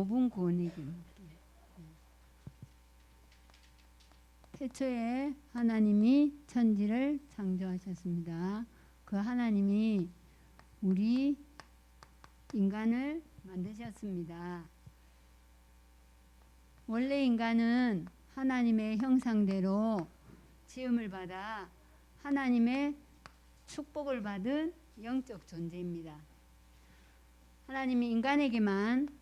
5분 구원이기. 태초에 하나님이 천지를 창조하셨습니다. 그 하나님이 우리 인간을 만드셨습니다. 원래 인간은 하나님의 형상대로 지음을 받아 하나님의 축복을 받은 영적 존재입니다. 하나님이 인간에게만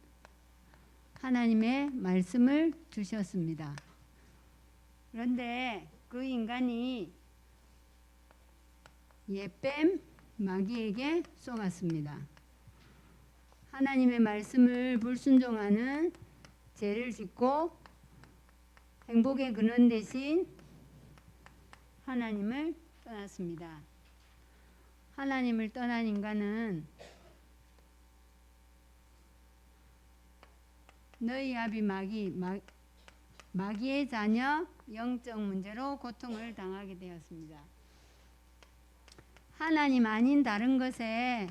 하나님의 말씀을 주셨습니다. 그런데 그 인간이 예뱀 마귀에게 쏘았습니다. 하나님의 말씀을 불순종하는 죄를 짓고 행복의 근원 대신 하나님을 떠났습니다. 하나님을 떠난 인간은 너희 아비 마귀 마, 마귀의 자녀 영적 문제로 고통을 당하게 되었습니다. 하나님 아닌 다른 것에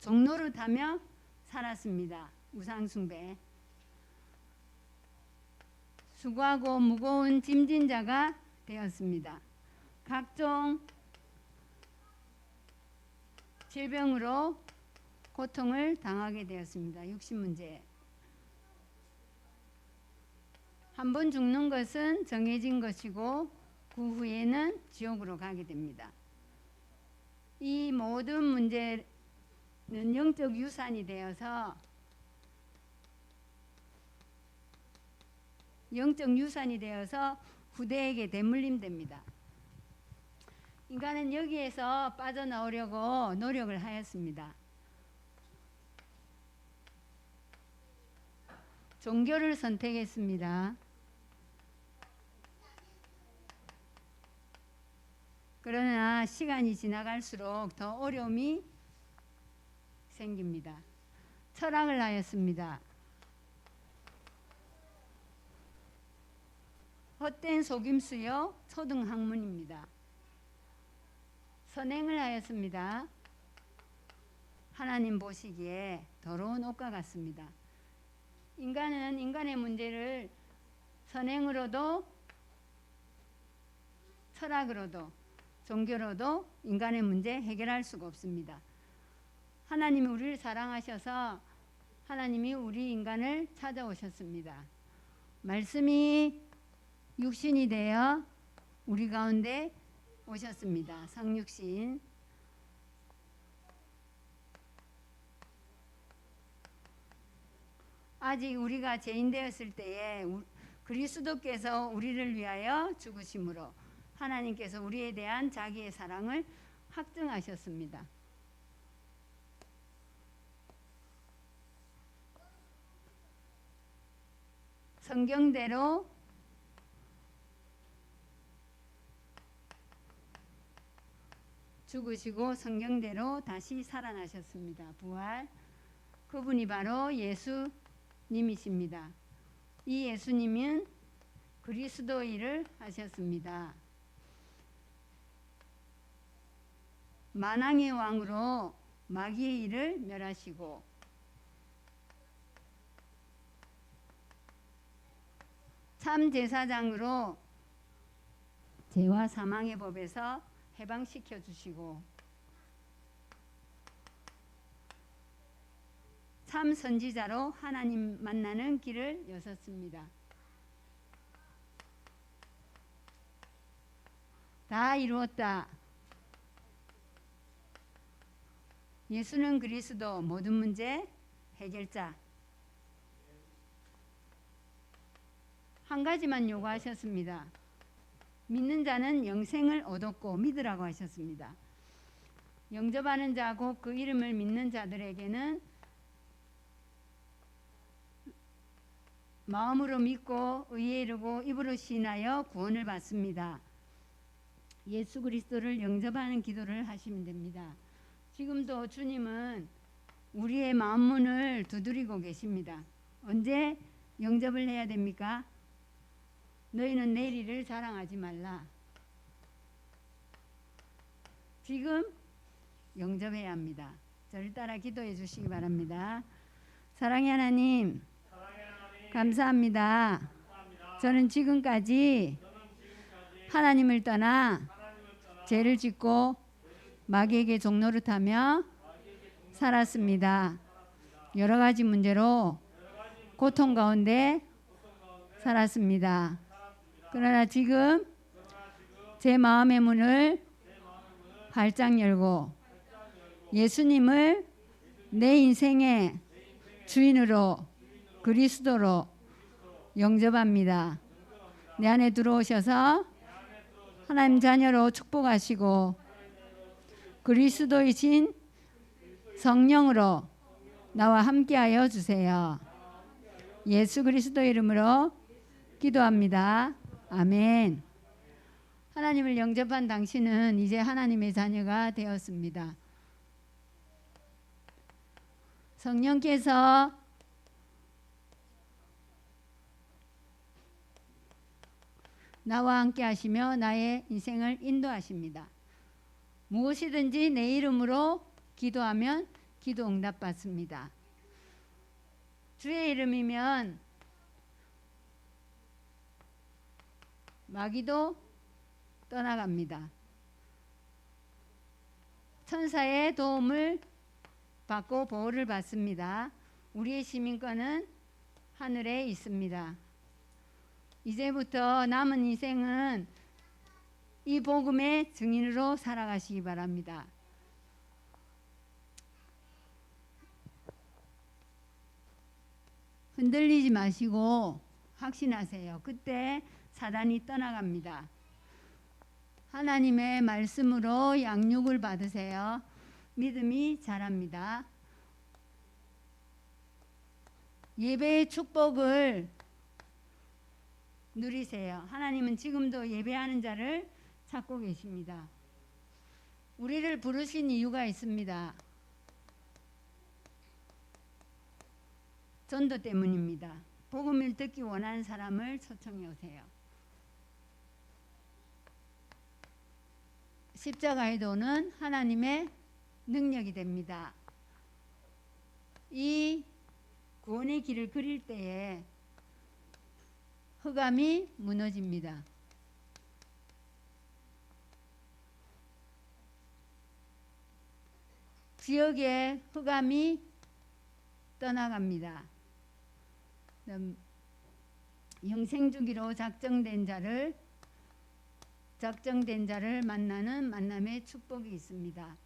종노릇하며 살았습니다. 우상숭배. 수고하고 무거운 짐진 자가 되었습니다. 각종 질병으로 고통을 당하게 되었습니다. 육신 문제. 한 번 죽는 것은 정해진 것이고 그 후에는 지옥으로 가게 됩니다. 이 모든 문제는 영적 유산이 되어서 영적 유산이 되어서 후대에게 대물림됩니다. 인간은 여기에서 빠져나오려고 노력을 하였습니다. 종교를 선택했습니다. 그러나 시간이 지나갈수록 더 어려움이 생깁니다. 철학을 하였습니다. 헛된 속임수요 초등학문입니다. 선행을 하였습니다. 하나님 보시기에 더러운 옷과 같습니다. 인간은 인간의 문제를 선행으로도 철학으로도 종교로도 인간의 문제 해결할 수가 없습니다. 하나님이 우리를 사랑하셔서 하나님이 우리 인간을 찾아오셨습니다. 말씀이 육신이 되어 우리 가운데 오셨습니다. 성육신. 아직 우리가 죄인 되었을 때에 그리스도께서 우리를 위하여 죽으심으로 하나님께서 우리에 대한 자기의 사랑을 확증하셨습니다. 성경대로 죽으시고 성경대로 다시 살아나셨습니다. 부활. 그분이 바로 예수님이십니다. 이 예수님은 그리스도 일을 하셨습니다. 만왕의 왕으로 마귀의 일을 멸하시고 참 제사장으로 죄와 사망의 법에서 해방시켜 주시고 참 선지자로 하나님 만나는 길을 여셨습니다. 다 이루었다. 예수는 그리스도 모든 문제 해결자. 한 가지만 요구하셨습니다. 믿는 자는 영생을 얻었고 믿으라고 하셨습니다. 영접하는 자고 그 이름을 믿는 자들에게는 마음으로 믿고 의에 이르고 입으로 신하여 구원을 받습니다. 예수 그리스도를 영접하는 기도를 하시면 됩니다. 지금도 주님은 우리의 마음 문을 두드리고 계십니다. 언제 영접을 해야 됩니까? 너희는 내일을 자랑하지 말라. 지금 영접해야 합니다. 저를 따라 기도해 주시기 바랍니다. 사랑의 하나님, 감사합니다. 저는 지금까지 하나님을 떠나 죄를 짓고 마귀에게 종노릇하며 살았습니다. 여러 가지 문제로 고통 가운데 살았습니다. 그러나 지금 제 마음의 문을 활짝 열고 예수님을 내 인생의 주인으로 그리스도로 영접합니다. 내 안에 들어오셔서 하나님 자녀로 축복하시고 그리스도이신 성령으로 나와 함께하여 주세요. 예수 그리스도 이름으로 기도합니다. 아멘. 하나님을 영접한 당신은 이제 하나님의 자녀가 되었습니다. 성령께서 나와 함께 하시며 나의 인생을 인도하십니다. 무엇이든지 내 이름으로 기도하면 기도 응답 받습니다. 주의 이름이면 마귀도 떠나갑니다. 천사의 도움을 받고 보호를 받습니다. 우리의 시민권은 하늘에 있습니다. 이제부터 남은 인생은 이 복음의 증인으로 살아가시기 바랍니다. 흔들리지 마시고 확신하세요. 그때 사단이 떠나갑니다. 하나님의 말씀으로 양육을 받으세요. 믿음이 자랍니다. 예배의 축복을 누리세요. 하나님은 지금도 예배하는 자를 찾고 계십니다. 우리를 부르신 이유가 있습니다. 전도 때문입니다. 복음을 듣기 원하는 사람을 초청해 오세요. 십자가의 도는 하나님의 능력이 됩니다. 이 구원의 길을 그릴 때에 흑암이 무너집니다. 지역의 흑암이 떠나갑니다. 음, 영생 주기로 작정된 자를 작정된 자를 만나는 만남의 축복이 있습니다.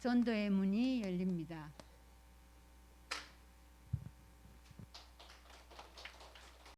전도의 문이 열립니다.